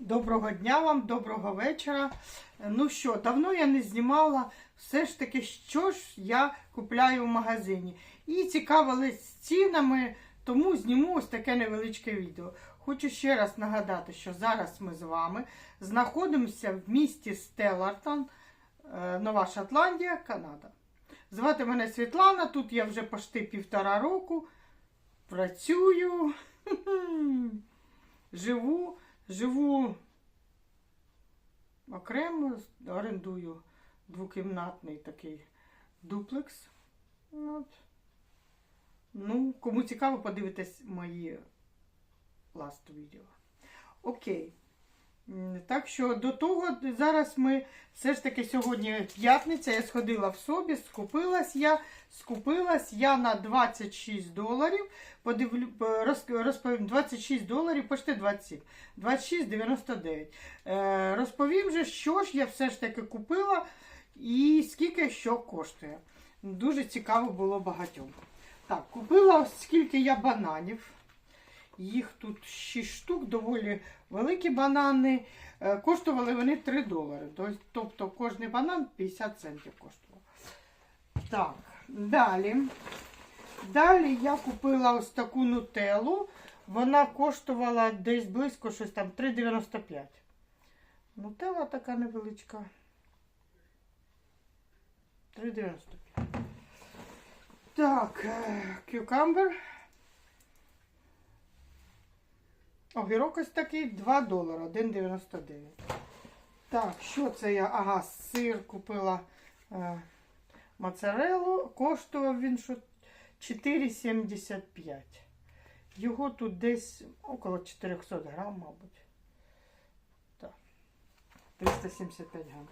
Доброго дня вам, доброго вечора. Ну що, давно я не знімала все ж таки, що ж я купляю в магазині. І цікавились цінами, тому зніму ось таке невеличке відео. Хочу ще раз нагадати, що зараз ми з вами знаходимося в місті Стеллартон, е, Нова Шотландія, Канада. Звати мене Світлана, тут я вже почти півтора року. Працюю, живу, живу окремо, орендую двокімнатний такий дуплекс. От. Ну, кому цікаво, подивитись мої ласт відео. Окей. Так що до того зараз ми все ж таки сьогодні п'ятниця. Я сходила в собі, скупилась я, скупилась я на 26 доларів. Подивлю, розповім 26 доларів, почти 27, 26,99. Е, розповім же, що ж я все ж таки купила і скільки що коштує. Дуже цікаво було багатьом. Так, купила скільки я бананів. Їх тут 6 штук, доволі великі банани. Е, Коштували вони 3 долари. Тобто кожний банан 50 центів коштував. Так, далі. Далі я купила ось таку нутеллу. Вона коштувала десь близько щось там 3,95. Нутелла така невеличка. 3,95. Так, е, кюкамбер. Огірок ось такий 2 долара, 1,99. Так, що це я? Ага, сир купила е, моцареллу. Коштував він 4,75. Його тут десь около 400 грам, мабуть. Так. 375 грам.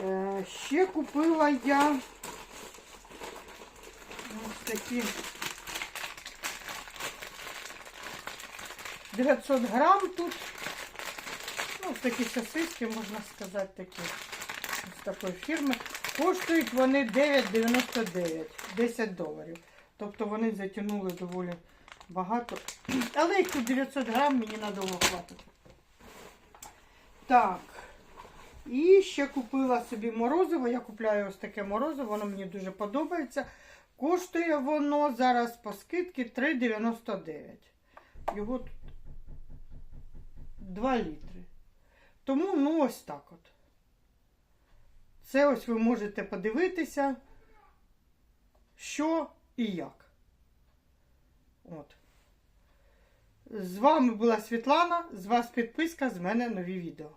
Е, ще купила я ось такі 900 грам тут. Ну, такі сосиски, можна сказати, такі з такої фірми. Коштують вони 9,99, 10 доларів. Тобто вони затягнули доволі багато. Але їх тут 900 грам мені надовго хватить. Так. І ще купила собі морозиво. Я купляю ось таке морозиво, воно мені дуже подобається. Коштує воно зараз по скидці 3,99. Його тут 2 літри. Тому, ну, ось так от. Це ось ви можете подивитися, що і як. От. З вами була Світлана, з вас підписка, з мене нові відео.